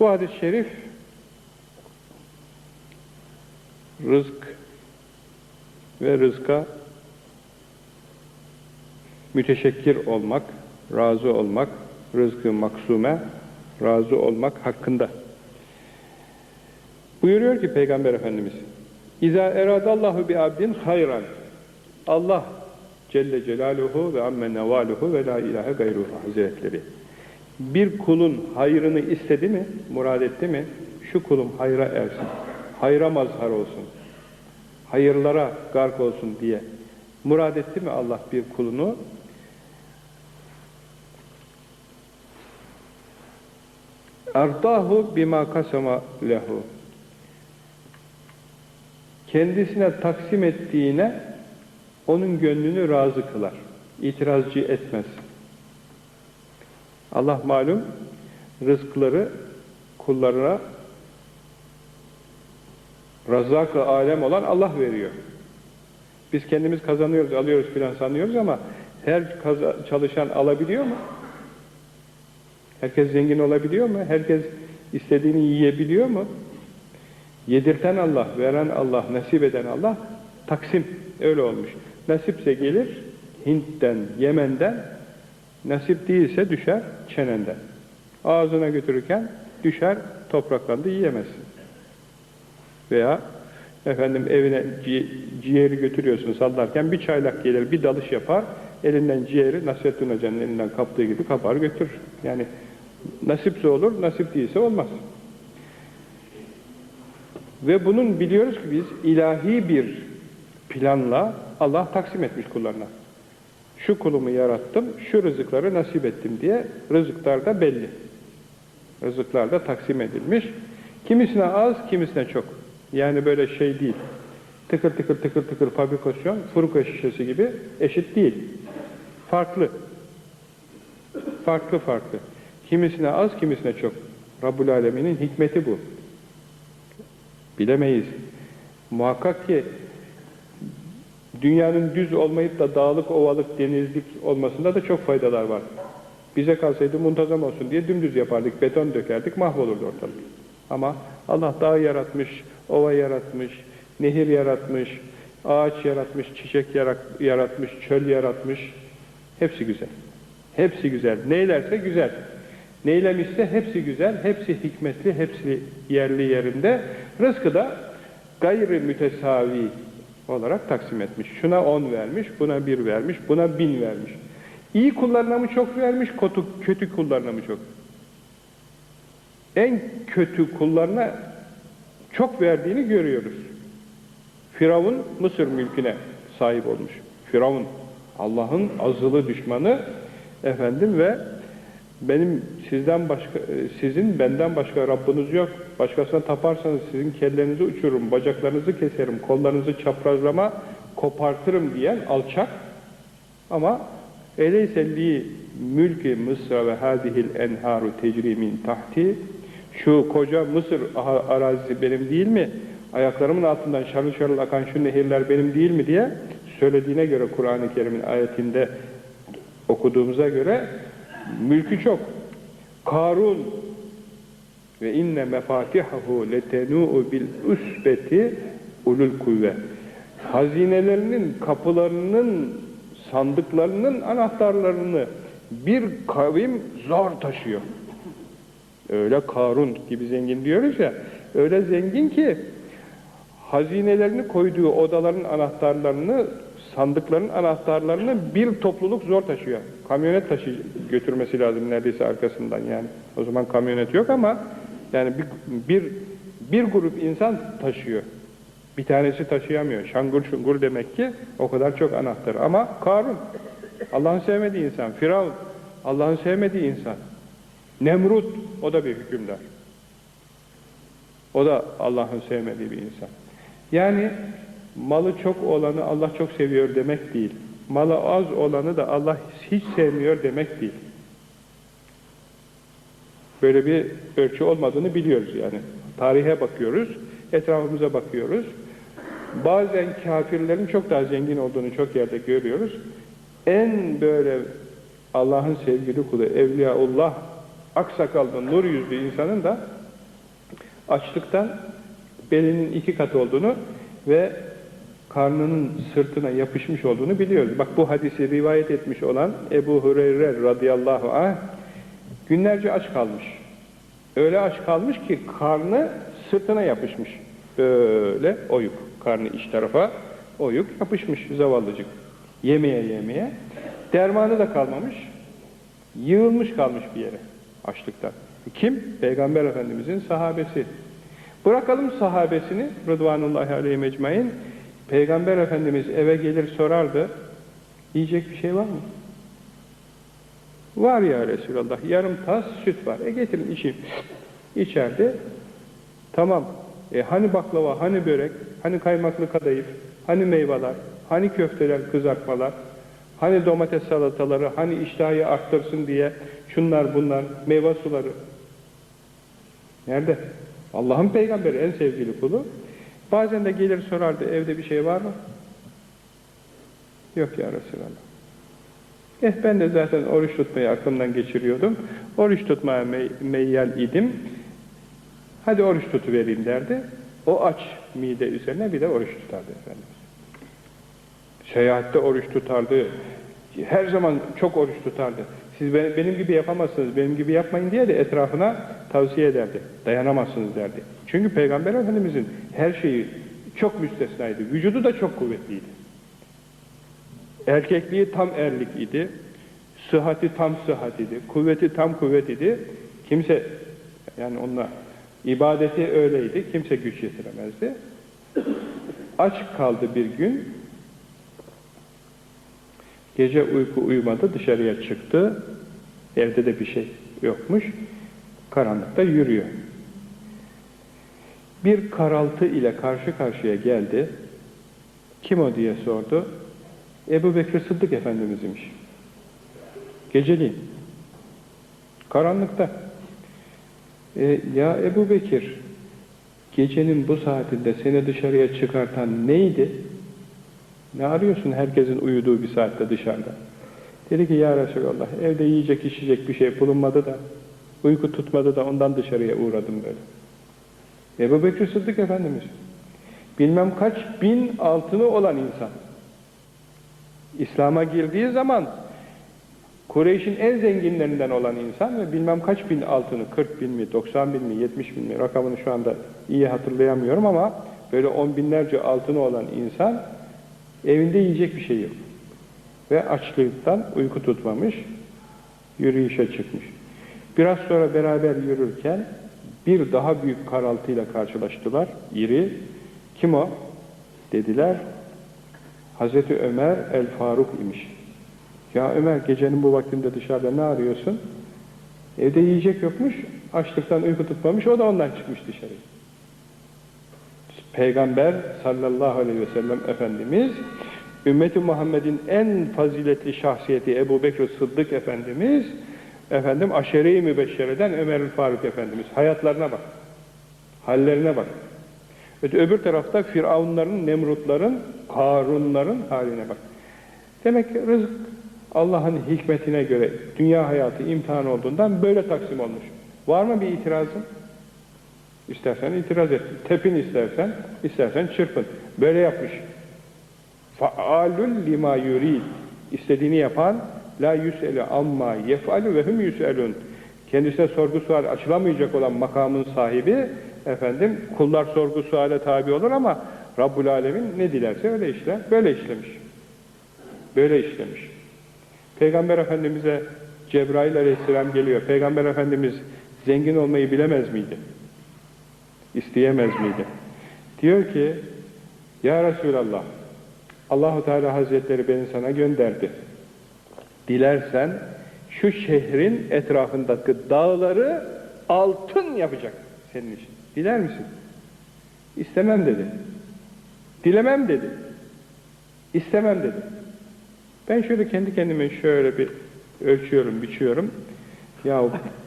Bu hadis-i şerif rızk ve rızka müteşekkir olmak, razı olmak, rızkı maksume, razı olmak hakkında. Buyuruyor ki Peygamber Efendimiz, İza eradallahu bi abdin hayran. Allah Celle Celaluhu ve amme nevaluhu ve la ilahe gayruhu hazretleri. Bir kulun hayrını istedi mi, murad etti mi, şu kulum hayra ersin, hayra mazhar olsun, hayırlara gark olsun diye murad etti mi Allah bir kulunu, Ardahu bima kasama lehu. Kendisine taksim ettiğine onun gönlünü razı kılar. İtirazcı etmez. Allah malum rızkları kullarına Razzak-ı alem olan Allah veriyor. Biz kendimiz kazanıyoruz, alıyoruz filan sanıyoruz ama her çalışan alabiliyor mu? Herkes zengin olabiliyor mu? Herkes istediğini yiyebiliyor mu? Yedirten Allah, veren Allah, nasip eden Allah, taksim öyle olmuş. Nasipse gelir Hint'ten, Yemen'den, nasip değilse düşer çenenden. Ağzına götürürken düşer topraklandı yiyemezsin. Veya efendim evine ci ciğeri götürüyorsun sallarken bir çaylak gelir, bir dalış yapar, elinden ciğeri Nasrettin Hoca'nın elinden kaptığı gibi kapar götürür. Yani nasipse olur, nasip değilse olmaz. Ve bunun biliyoruz ki biz ilahi bir planla Allah taksim etmiş kullarına. Şu kulumu yarattım, şu rızıkları nasip ettim diye rızıklar da belli. Rızıklar da taksim edilmiş. Kimisine az, kimisine çok. Yani böyle şey değil. Tıkır tıkır tıkır tıkır fabrikasyon, furuka şişesi gibi eşit değil. Farklı. Farklı farklı. Kimisine az, kimisine çok. Rabbul Alemin'in hikmeti bu. Bilemeyiz. Muhakkak ki dünyanın düz olmayıp da dağlık, ovalık, denizlik olmasında da çok faydalar var. Bize kalsaydı muntazam olsun diye dümdüz yapardık, beton dökerdik, mahvolurdu ortalık. Ama Allah dağ yaratmış, ova yaratmış, nehir yaratmış, ağaç yaratmış, çiçek yaratmış, çöl yaratmış. Hepsi güzel. Hepsi güzel. Neylerse güzel. Neylemişse hepsi güzel, hepsi hikmetli, hepsi yerli yerinde. Rızkı da gayri mütesavi olarak taksim etmiş. Şuna on vermiş, buna bir vermiş, buna bin vermiş. İyi kullarına mı çok vermiş, kötü, kötü kullarına mı çok? En kötü kullarına çok verdiğini görüyoruz. Firavun Mısır mülküne sahip olmuş. Firavun Allah'ın azılı düşmanı efendim ve benim sizden başka sizin benden başka Rabbiniz yok. Başkasına taparsanız sizin kellerinizi uçururum, bacaklarınızı keserim, kollarınızı çaprazlama kopartırım diyen alçak ama eleyse li mülki Mısra ve hadihil enharu tecrimin tahti şu koca Mısır arazisi benim değil mi? Ayaklarımın altından şarıl şarıl akan şu nehirler benim değil mi diye söylediğine göre Kur'an-ı Kerim'in ayetinde okuduğumuza göre mülkü çok. Karun ve inne mefatihahu letenu'u bil usbeti ulul kuvve. Hazinelerinin kapılarının sandıklarının anahtarlarını bir kavim zor taşıyor. Öyle Karun gibi zengin diyoruz ya, öyle zengin ki hazinelerini koyduğu odaların anahtarlarını, sandıkların anahtarlarını bir topluluk zor taşıyor. Kamyonet taşı götürmesi lazım neredeyse arkasından yani. O zaman kamyonet yok ama yani bir, bir, bir grup insan taşıyor. Bir tanesi taşıyamıyor. Şangur şungur demek ki o kadar çok anahtar. Ama Karun, Allah'ın sevmediği insan. Firavun, Allah'ın sevmediği insan. Nemrut, o da bir hükümdar. O da Allah'ın sevmediği bir insan. Yani malı çok olanı Allah çok seviyor demek değil. Malı az olanı da Allah hiç sevmiyor demek değil. Böyle bir ölçü olmadığını biliyoruz yani. Tarihe bakıyoruz, etrafımıza bakıyoruz. Bazen kafirlerin çok daha zengin olduğunu çok yerde görüyoruz. En böyle Allah'ın sevgili kulu, Evliyaullah, aksakallı, nur yüzlü insanın da Açlıktan belinin iki kat olduğunu ve karnının sırtına yapışmış olduğunu biliyoruz. Bak bu hadisi rivayet etmiş olan Ebu Hureyre radıyallahu anh günlerce aç kalmış. Öyle aç kalmış ki karnı sırtına yapışmış. Böyle oyuk. Karnı iç tarafa oyuk yapışmış zavallıcık. Yemeye yemeye. Dermanı da kalmamış. Yığılmış kalmış bir yere açlıktan. Kim? Peygamber Efendimizin sahabesi. Bırakalım sahabesini Rıdvanullahi aleyhi mecmain. Peygamber Efendimiz eve gelir sorardı. Yiyecek bir şey var mı? Var ya Resulallah. Yarım tas süt var. E getirin içeyim. İçeride. Tamam. E hani baklava, hani börek, hani kaymaklı kadayıf, hani meyveler, hani köfteler, kızartmalar, hani domates salataları, hani iştahı arttırsın diye şunlar bunlar, meyve suları. Nerede? Allah'ın peygamberi en sevgili kulu. Bazen de gelir sorardı evde bir şey var mı? Yok ya Resulallah. Eh ben de zaten oruç tutmayı aklımdan geçiriyordum. Oruç tutmaya mey meyyal idim. Hadi oruç tutuvereyim derdi. O aç mide üzerine bir de oruç tutardı Efendimiz. Seyahatte oruç tutardı. Her zaman çok oruç tutardı. Siz benim gibi yapamazsınız, benim gibi yapmayın diye de etrafına tavsiye ederdi. Dayanamazsınız derdi. Çünkü Peygamber Efendimizin her şeyi çok müstesnaydı. Vücudu da çok kuvvetliydi. Erkekliği tam erlik idi. Sıhhati tam sıhhat idi. Kuvveti tam kuvvet idi. Kimse yani onunla ibadeti öyleydi. Kimse güç yetiremezdi. Aç kaldı bir gün. Gece uyku uyumadı. Dışarıya çıktı. Evde de bir şey yokmuş. Karanlıkta yürüyor. Bir karaltı ile karşı karşıya geldi. Kim o diye sordu. Ebu Bekir Sıddık Efendimiz'miş. Geceliğin. Karanlıkta. E, ya Ebu Bekir, gecenin bu saatinde seni dışarıya çıkartan neydi? Ne arıyorsun herkesin uyuduğu bir saatte dışarıda? Dedi ki ya Resulallah evde yiyecek içecek bir şey bulunmadı da uyku tutmadı da ondan dışarıya uğradım böyle. Ebu Bekir Sıddık Efendimiz bilmem kaç bin altını olan insan İslam'a girdiği zaman Kureyş'in en zenginlerinden olan insan ve bilmem kaç bin altını, 40 bin mi, 90 bin mi, 70 bin mi rakamını şu anda iyi hatırlayamıyorum ama böyle on binlerce altını olan insan evinde yiyecek bir şey yok. Ve açlıktan uyku tutmamış, yürüyüşe çıkmış. Biraz sonra beraber yürürken bir daha büyük karaltıyla karşılaştılar. İri. Kim o? Dediler. Hazreti Ömer el-Faruk imiş. Ya Ömer gecenin bu vaktinde dışarıda ne arıyorsun? Evde yiyecek yokmuş, açlıktan uyku tutmamış, o da ondan çıkmış dışarı. Peygamber sallallahu aleyhi ve sellem Efendimiz, ümmeti Muhammed'in en faziletli şahsiyeti Ebu Bekir Sıddık Efendimiz, efendim aşere-i mübeşşereden Ömer Faruk Efendimiz. Hayatlarına bak, hallerine bak. Öbür tarafta Firavunların, Nemrutların, Harunların haline bak. Demek ki rızık Allah'ın hikmetine göre dünya hayatı imtihan olduğundan böyle taksim olmuş. Var mı bir itirazın? İstersen itiraz et. Tepin istersen, istersen çırpın. Böyle yapmış. Faalul lima yurid. İstediğini yapan la yüs'elu amma yef'alu ve hum yüs'elun. Kendisine sorgu sual açılamayacak olan makamın sahibi efendim kullar sorgu suale tabi olur ama Rabbul Alemin ne dilerse öyle işler. Böyle işlemiş. Böyle işlemiş. Peygamber Efendimiz'e Cebrail aleyhisselam geliyor. Peygamber Efendimiz zengin olmayı bilemez miydi? İsteyemez miydi? Diyor ki Ya Resulallah Allahu Teala Hazretleri beni sana gönderdi. Dilersen şu şehrin etrafındaki dağları altın yapacak senin için. Diler misin? İstemem dedi. Dilemem dedi. İstemem dedi. Ben şöyle kendi kendime şöyle bir ölçüyorum, biçiyorum. Ya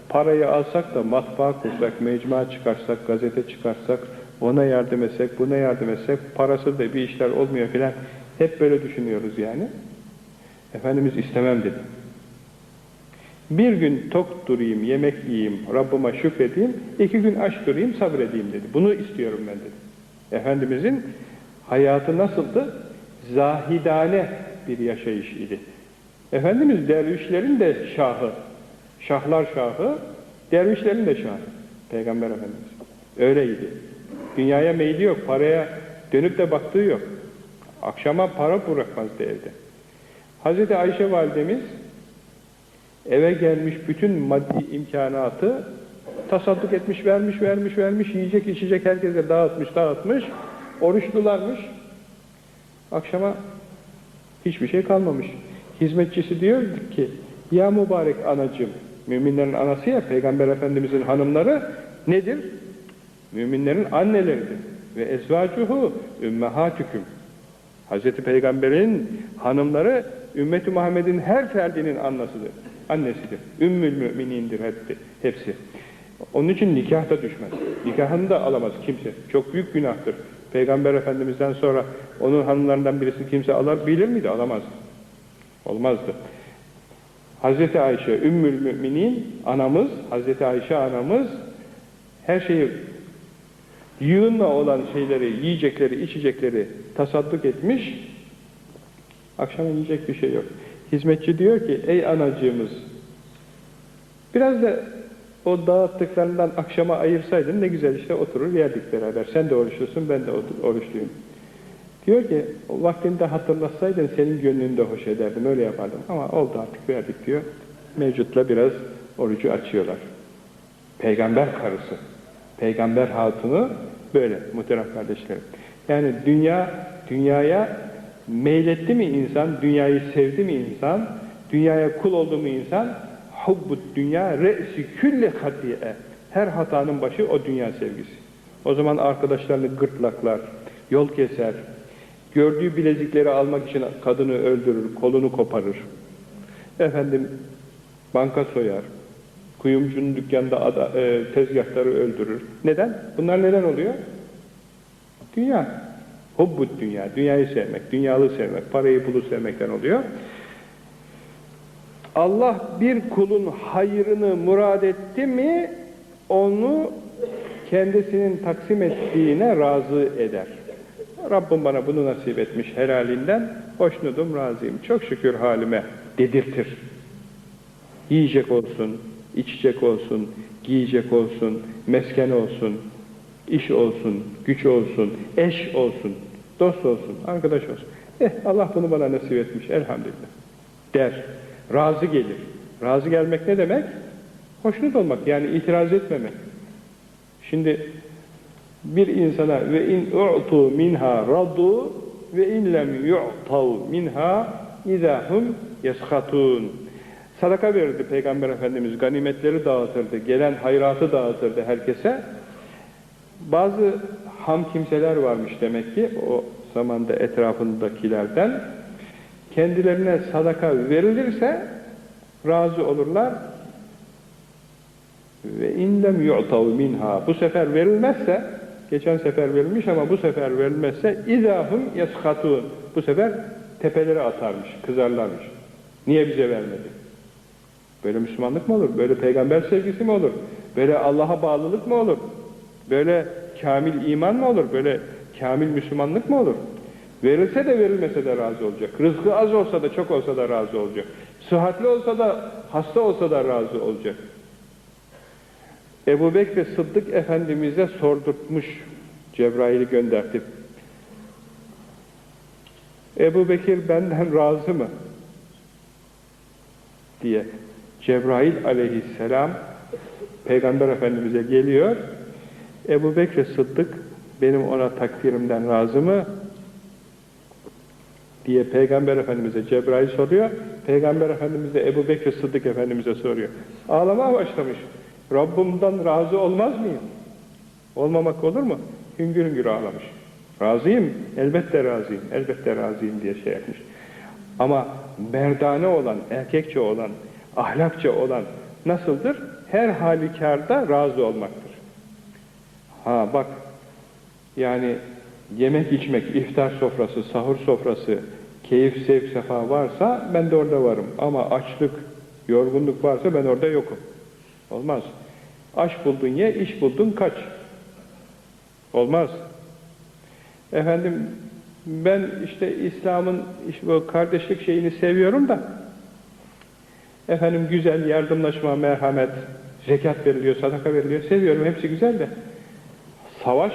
parayı alsak da matbaa kursak, mecmua çıkarsak, gazete çıkarsak, ona yardım etsek, buna yardım etsek, parası da bir işler olmuyor filan. Hep böyle düşünüyoruz yani. Efendimiz istemem dedi. Bir gün tok durayım, yemek yiyeyim, Rabbıma şükredeyim, iki gün aç durayım, sabredeyim dedi. Bunu istiyorum ben dedi. Efendimizin hayatı nasıldı? Zahidane bir yaşayış idi. Efendimiz dervişlerin de şahı, şahlar şahı, dervişlerin de şahı. Peygamber Efendimiz. Öyleydi. Dünyaya meyli yok, paraya dönüp de baktığı yok. Akşama para bırakmazdı evde. Hazreti Ayşe validemiz eve gelmiş bütün maddi imkanatı tasadduk etmiş, vermiş, vermiş, vermiş, yiyecek, içecek herkese dağıtmış, dağıtmış. Oruçlularmış. Akşama hiçbir şey kalmamış. Hizmetçisi diyor ki, ya mübarek anacığım, müminlerin anası ya, Peygamber Efendimizin hanımları nedir? Müminlerin anneleridir. Ve ezvacuhu ümmehatüküm. Hazreti Peygamber'in hanımları ümmeti Muhammed'in her ferdinin annasıdır, annesidir. Ümmül müminindir hepsi. Onun için nikah da düşmez. Nikahını da alamaz kimse. Çok büyük günahtır. Peygamber Efendimiz'den sonra onun hanımlarından birisi kimse alır bilir miydi? Alamazdı. Olmazdı. Hazreti Ayşe Ümmül Müminin anamız, Hazreti Ayşe anamız her şeyi yığınla olan şeyleri, yiyecekleri, içecekleri tasadduk etmiş. Akşam yiyecek bir şey yok. Hizmetçi diyor ki, ey anacığımız, biraz da o dağıttıklarından akşama ayırsaydın ne güzel işte oturur yerdik beraber. Sen de oruçlusun, ben de oruçluyum. Diyor ki, vaktinde hatırlatsaydın senin gönlünü de hoş ederdim, öyle yapardım. Ama oldu artık verdik diyor. Mevcutla biraz orucu açıyorlar. Peygamber karısı, peygamber hatunu böyle muhterem kardeşlerim. Yani dünya, dünyaya meyletti mi insan, dünyayı sevdi mi insan, dünyaya kul oldu mu insan, hubbut dünya re'si külli hatiye. Her hatanın başı o dünya sevgisi. O zaman arkadaşlarını gırtlaklar, yol keser, gördüğü bilezikleri almak için kadını öldürür, kolunu koparır. Efendim banka soyar, kuyumcunun dükkanda ada, e, tezgahları öldürür. Neden? Bunlar neden oluyor? Dünya. Hubbut dünya, dünyayı sevmek, dünyalı sevmek, parayı pulu sevmekten oluyor. Allah bir kulun hayrını murad etti mi onu kendisinin taksim ettiğine razı eder. Rabbim bana bunu nasip etmiş helalinden hoşnudum, razıyım. Çok şükür halime dedirtir. Yiyecek olsun, içecek olsun, giyecek olsun, mesken olsun, iş olsun, güç olsun, eş olsun, dost olsun, arkadaş olsun. Eh Allah bunu bana nasip etmiş elhamdülillah der. Razı gelir. Razı gelmek ne demek? Hoşnut olmak yani itiraz etmemek. Şimdi bir insana ve in u'tu minha radu ve in lem yu'tav minha izahum yeskhatun. Sadaka verirdi Peygamber Efendimiz, ganimetleri dağıtırdı, gelen hayratı dağıtırdı herkese. Bazı ham kimseler varmış demek ki o zamanda etrafındakilerden. Kendilerine sadaka verilirse razı olurlar. Ve indem yu'tav minha. Bu sefer verilmezse, geçen sefer verilmiş ama bu sefer verilmezse izahum yeskhatun. Bu sefer tepelere atarmış, kızarlarmış. Niye bize vermedi? Böyle Müslümanlık mı olur? Böyle peygamber sevgisi mi olur? Böyle Allah'a bağlılık mı olur? Böyle kamil iman mı olur? Böyle kamil Müslümanlık mı olur? Verilse de verilmese de razı olacak. Rızkı az olsa da çok olsa da razı olacak. Sıhhatli olsa da hasta olsa da razı olacak. Ebu Bekir Sıddık Efendimiz'e sordurtmuş Cebrail'i göndertip. Ebu Bekir benden razı mı? diye. Cebrail aleyhisselam Peygamber Efendimiz'e geliyor. Ebu Bekir Sıddık benim ona takdirimden razı mı? diye Peygamber Efendimiz'e Cebrail soruyor. Peygamber Efendimiz de Ebu Bekir Sıddık Efendimiz'e soruyor. Ağlamaya başlamış. Rabbimden razı olmaz mıyım? Olmamak olur mu? Hüngür hüngür ağlamış. Razıyım, elbette razıyım, elbette razıyım diye şey yapmış. Ama merdane olan, erkekçe olan, ahlakça olan nasıldır? Her halükarda razı olmaktır. Ha bak, yani yemek içmek, iftar sofrası, sahur sofrası, keyif, sevk, sefa varsa ben de orada varım. Ama açlık, Yorgunluk varsa ben orada yokum. Olmaz. Aş buldun ye, iş buldun kaç. Olmaz. Efendim ben işte İslam'ın işte bu kardeşlik şeyini seviyorum da efendim güzel yardımlaşma, merhamet, zekat veriliyor, sadaka veriliyor. Seviyorum. Hepsi güzel de savaş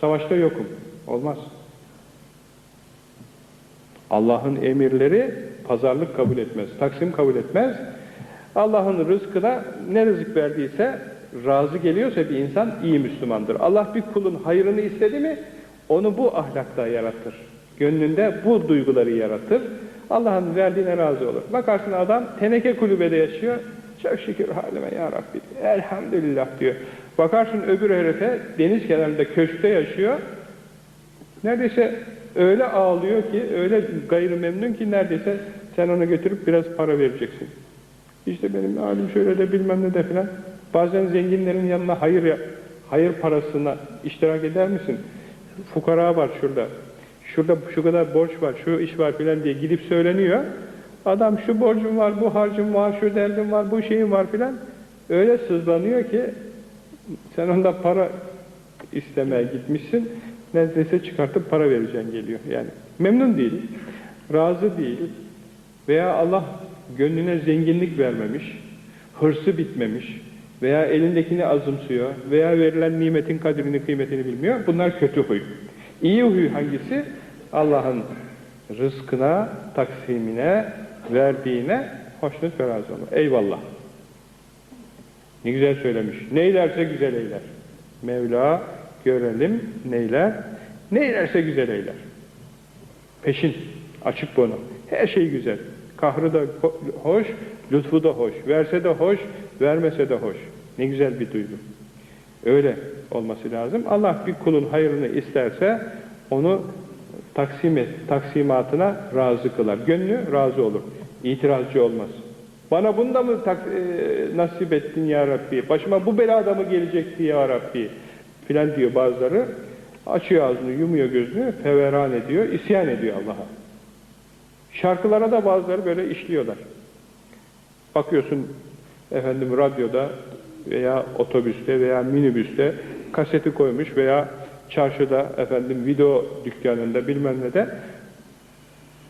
savaşta yokum. Olmaz. Allah'ın emirleri pazarlık kabul etmez, taksim kabul etmez. Allah'ın rızkına ne rızık verdiyse, razı geliyorsa bir insan iyi Müslümandır. Allah bir kulun hayrını istedi mi, onu bu ahlakta yaratır. Gönlünde bu duyguları yaratır. Allah'ın verdiğine razı olur. Bakarsın adam teneke kulübede yaşıyor. Çok şükür halime ya Rabbi. Elhamdülillah diyor. Bakarsın öbür herife deniz kenarında köşkte yaşıyor. Neredeyse öyle ağlıyor ki, öyle gayrimemnun ki neredeyse sen ona götürüp biraz para vereceksin. İşte benim halim şöyle de bilmem ne de filan. Bazen zenginlerin yanına hayır hayır parasına iştirak eder misin? Fukara var şurada. Şurada şu kadar borç var, şu iş var filan diye gidip söyleniyor. Adam şu borcum var, bu harcım var, şu derdim var, bu şeyim var filan. Öyle sızlanıyor ki sen ondan para istemeye gitmişsin. Neredeyse çıkartıp para vereceğin geliyor. Yani memnun değil, razı değil veya Allah gönlüne zenginlik vermemiş, hırsı bitmemiş veya elindekini azımsıyor veya verilen nimetin kadrini, kıymetini bilmiyor. Bunlar kötü huy. İyi huy hangisi? Allah'ın rızkına, taksimine, verdiğine hoşnut ve razı olur. Eyvallah. Ne güzel söylemiş. Neylerse güzel eyler. Mevla görelim neyler. Neylerse güzel eyler. Peşin. Açık bunu. Her şey güzel. Kahrı da hoş, lütfu da hoş. Verse de hoş, vermese de hoş. Ne güzel bir duygu. Öyle olması lazım. Allah bir kulun hayrını isterse onu taksim et, taksimatına razı kılar. Gönlü razı olur. İtirazcı olmaz. Bana bunda mı tak, e, nasip ettin ya Rabbi? Başıma bu belada mı gelecekti ya Rabbi? Filan diyor bazıları. Açıyor ağzını, yumuyor gözünü, feveran ediyor, isyan ediyor Allah'a. Şarkılara da bazıları böyle işliyorlar. Bakıyorsun efendim radyoda veya otobüste veya minibüste kaseti koymuş veya çarşıda efendim video dükkanında bilmem ne de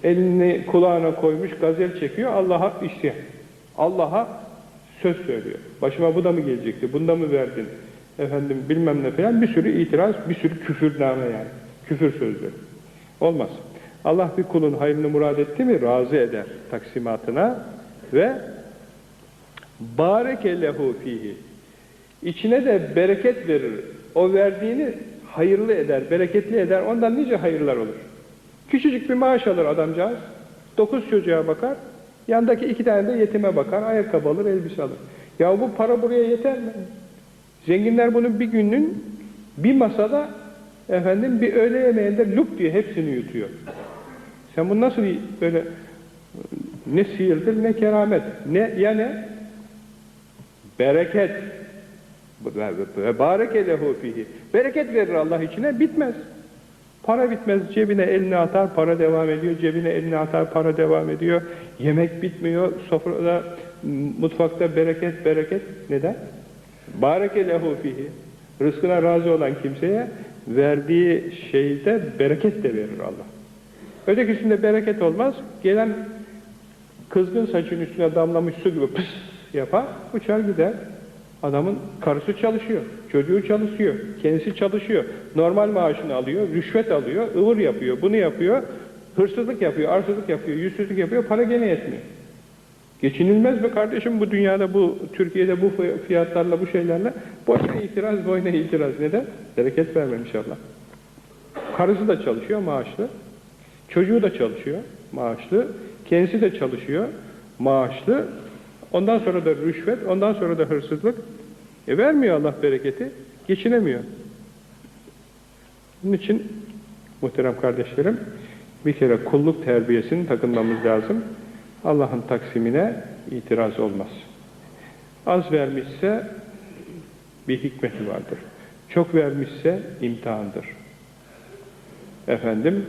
elini kulağına koymuş gazel çekiyor Allah'a isyan. Allah'a söz söylüyor. Başıma bu da mı gelecekti? Bunda mı verdin? Efendim bilmem ne falan bir sürü itiraz, bir sürü küfürname yani. Küfür sözleri. Olmaz. Allah bir kulun hayrını murad etti mi razı eder taksimatına ve bareke lehu fihi içine de bereket verir. O verdiğini hayırlı eder, bereketli eder. Ondan nice hayırlar olur. Küçücük bir maaş alır adamcağız. Dokuz çocuğa bakar. Yandaki iki tane de yetime bakar. Ayakkabı alır, elbise alır. Ya bu para buraya yeter mi? Zenginler bunu bir günün bir masada efendim bir öğle yemeğinde lup diye hepsini yutuyor. Sen bu nasıl böyle ne sihirdir ne keramet ne ya ne bereket ve lehu fihi bereket verir Allah içine bitmez. Para bitmez. Cebine elini atar, para devam ediyor. Cebine elini atar, para devam ediyor. Yemek bitmiyor. Sofrada, mutfakta bereket, bereket. Neden? Bareke lehu fihi. Rızkına razı olan kimseye verdiği şeyde bereket de verir Allah. Ötekisinde bereket olmaz. Gelen kızgın saçın üstüne damlamış su gibi pıs yapar, uçar gider. Adamın karısı çalışıyor, çocuğu çalışıyor, kendisi çalışıyor. Normal maaşını alıyor, rüşvet alıyor, ıvır yapıyor, bunu yapıyor, hırsızlık yapıyor, arsızlık yapıyor, yüzsüzlük yapıyor, para gene yetmiyor. Geçinilmez mi kardeşim bu dünyada, bu Türkiye'de bu fiyatlarla, bu şeylerle? Boşuna itiraz, boyuna itiraz. Neden? Bereket vermemiş Allah. Karısı da çalışıyor, maaşlı. Çocuğu da çalışıyor, maaşlı. Kendisi de çalışıyor, maaşlı. Ondan sonra da rüşvet, ondan sonra da hırsızlık. E vermiyor Allah bereketi, geçinemiyor. Bunun için muhterem kardeşlerim, bir kere kulluk terbiyesini takınmamız lazım. Allah'ın taksimine itiraz olmaz. Az vermişse bir hikmeti vardır. Çok vermişse imtihandır. Efendim,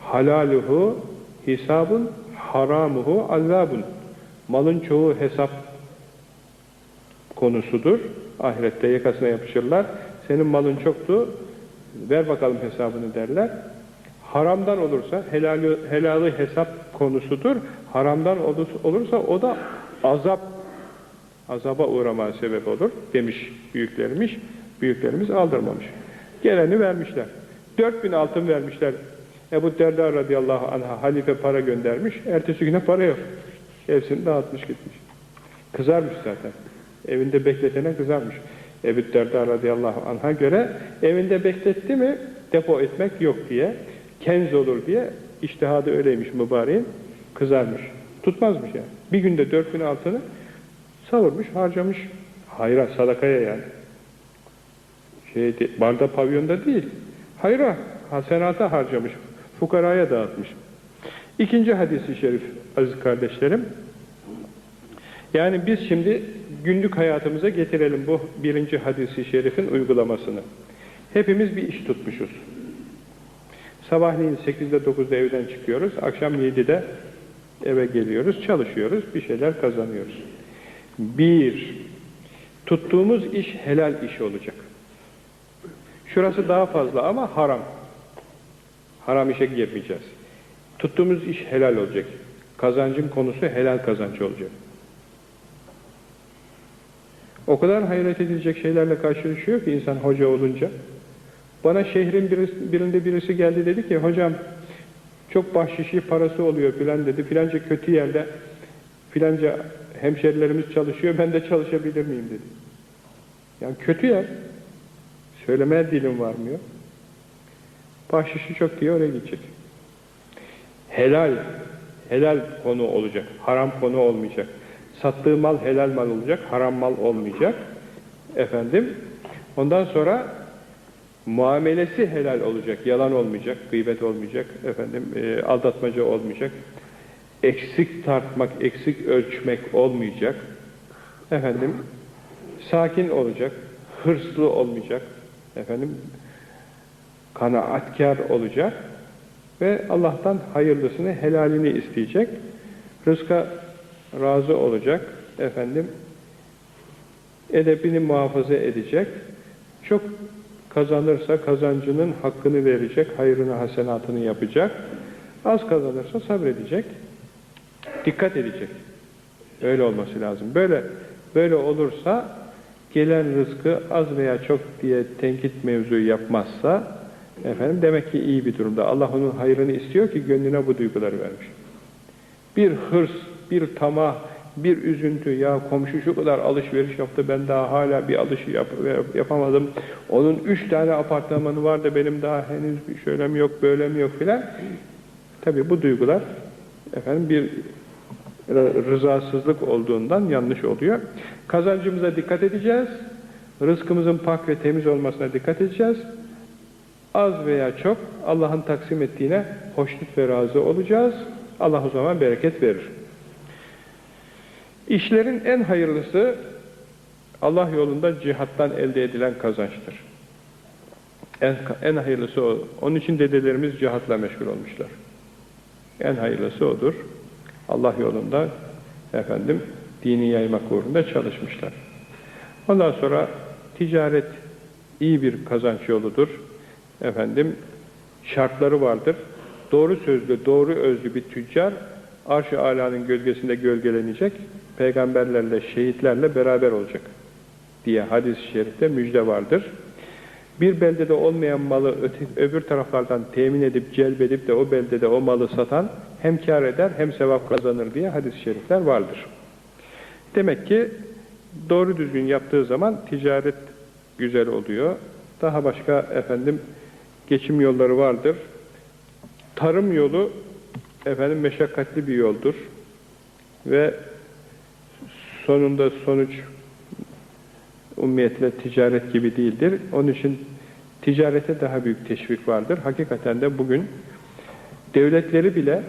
halaluhu hisabun, haramuhu azabun. Malın çoğu hesap konusudur. Ahirette yakasına yapışırlar. Senin malın çoktu, ver bakalım hesabını derler. Haramdan olursa, helali, helalı hesap konusudur. Haramdan olursa o da azap, azaba uğramaya sebep olur demiş büyüklerimiz. Büyüklerimiz aldırmamış. Geleni vermişler. 4000 altın vermişler. Ebu Derda radıyallahu anh'a halife para göndermiş. Ertesi güne para yok. Hepsini dağıtmış gitmiş. Kızarmış zaten. Evinde bekletene kızarmış. Ebu Derda radıyallahu anh'a göre evinde bekletti mi depo etmek yok diye, kenz olur diye iştihadı öyleymiş mübareğin. Kızarmış. Tutmazmış yani. Bir günde 4000 altını savurmuş, harcamış. Hayra, sadakaya yani. Şey, barda pavyonda değil. Hayra, hasenata harcamış. Fukaraya dağıtmış. İkinci hadisi şerif aziz kardeşlerim. Yani biz şimdi günlük hayatımıza getirelim bu birinci hadisi şerifin uygulamasını. Hepimiz bir iş tutmuşuz. Sabahleyin 8'de 9'da evden çıkıyoruz. Akşam 7'de eve geliyoruz, çalışıyoruz, bir şeyler kazanıyoruz. Bir, tuttuğumuz iş helal iş olacak. Şurası daha fazla ama haram. Haram işe girmeyeceğiz. Tuttuğumuz iş helal olacak. Kazancın konusu helal kazanç olacak. O kadar hayret edilecek şeylerle karşılaşıyor ki insan hoca olunca. Bana şehrin birinde birisi geldi dedi ki hocam çok bahşişi parası oluyor filan dedi. Filanca kötü yerde filanca hemşerilerimiz çalışıyor ben de çalışabilir miyim dedi. Yani kötü yer. Söylemeye dilim varmıyor. Bahşişi çok diye oraya gidecek. Helal, helal konu olacak. Haram konu olmayacak. Sattığı mal helal mal olacak, haram mal olmayacak. Efendim, ondan sonra muamelesi helal olacak, yalan olmayacak, gıybet olmayacak, efendim, e, aldatmaca olmayacak, eksik tartmak, eksik ölçmek olmayacak, efendim, sakin olacak, hırslı olmayacak, efendim, kanaatkar olacak ve Allah'tan hayırlısını, helalini isteyecek, rızka razı olacak, efendim, edebini muhafaza edecek, çok kazanırsa kazancının hakkını verecek, hayrını, hasenatını yapacak, az kazanırsa sabredecek, dikkat edecek. Öyle olması lazım. Böyle böyle olursa gelen rızkı az veya çok diye tenkit mevzu yapmazsa efendim demek ki iyi bir durumda. Allah onun hayrını istiyor ki gönlüne bu duyguları vermiş. Bir hırs, bir tamah, bir üzüntü, ya komşu şu kadar alışveriş yaptı, ben daha hala bir alışı yap, yapamadım. Onun üç tane apartmanı var da benim daha henüz bir şöyle mi yok, böyle mi yok filan. Tabii bu duygular efendim bir rızasızlık olduğundan yanlış oluyor. Kazancımıza dikkat edeceğiz. Rızkımızın pak ve temiz olmasına dikkat edeceğiz. Az veya çok Allah'ın taksim ettiğine hoşnut ve razı olacağız. Allah o zaman bereket verir. İşlerin en hayırlısı Allah yolunda cihattan elde edilen kazançtır. En, en hayırlısı o. Onun için dedelerimiz cihatla meşgul olmuşlar. En hayırlısı odur. Allah yolunda efendim dini yaymak uğrunda çalışmışlar. Ondan sonra ticaret iyi bir kazanç yoludur. Efendim şartları vardır. Doğru sözlü, doğru özlü bir tüccar arş-ı alanın gölgesinde gölgelenecek, peygamberlerle, şehitlerle beraber olacak diye hadis-i şerifte müjde vardır. Bir beldede olmayan malı öte, öbür taraflardan temin edip, celbedip de o beldede o malı satan hem kar eder hem sevap kazanır diye hadis-i şerifler vardır. Demek ki doğru düzgün yaptığı zaman ticaret güzel oluyor. Daha başka efendim geçim yolları vardır. Tarım yolu efendim meşakkatli bir yoldur. Ve sonunda sonuç ummiyetle ticaret gibi değildir. Onun için ticarete daha büyük teşvik vardır. Hakikaten de bugün devletleri bile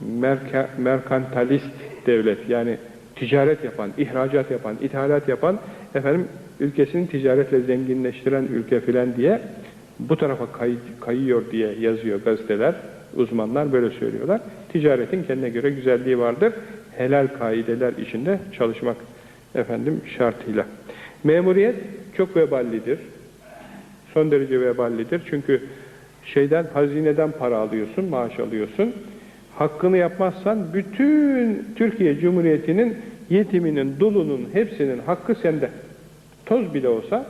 merka, merkantalist devlet yani ticaret yapan, ihracat yapan, ithalat yapan efendim ülkesini ticaretle zenginleştiren ülke filan diye bu tarafa kay, kayıyor diye yazıyor gazeteler. Uzmanlar böyle söylüyorlar. Ticaretin kendine göre güzelliği vardır. Helal kaideler içinde çalışmak efendim şartıyla. Memuriyet çok veballidir. Son derece veballidir. Çünkü şeyden, hazineden para alıyorsun, maaş alıyorsun. Hakkını yapmazsan bütün Türkiye Cumhuriyeti'nin yetiminin, dulunun hepsinin hakkı sende. Toz bile olsa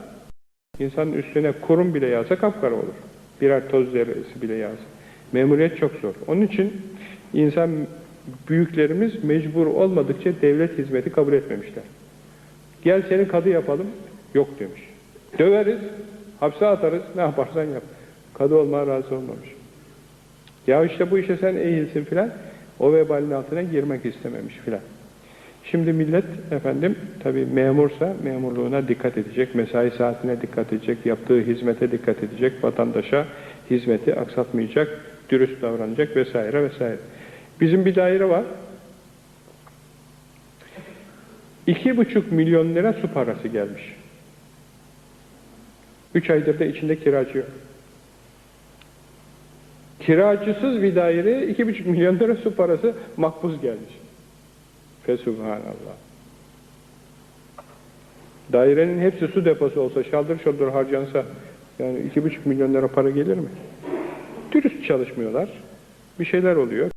insanın üstüne kurum bile yağsa kapkara olur. Birer toz zerresi bile yağsa. Memuriyet çok zor. Onun için insan büyüklerimiz mecbur olmadıkça devlet hizmeti kabul etmemişler. Gel seni kadı yapalım. Yok demiş. Döveriz, hapse atarız, ne yaparsan yap. Kadı olmaya razı olmamış. Ya işte bu işe sen eğilsin filan, o vebalin altına girmek istememiş filan. Şimdi millet efendim tabi memursa memurluğuna dikkat edecek, mesai saatine dikkat edecek, yaptığı hizmete dikkat edecek, vatandaşa hizmeti aksatmayacak, dürüst davranacak vesaire vesaire. Bizim bir daire var. İki buçuk milyon lira su parası gelmiş. Üç aydır da içinde kiracı yok. Kiracısız bir daire iki buçuk milyon lira su parası makbuz gelmiş. Fesubhanallah. Dairenin hepsi su deposu olsa, şaldır şaldır harcansa yani iki buçuk milyon lira para gelir mi? Dürüst çalışmıyorlar. Bir şeyler oluyor.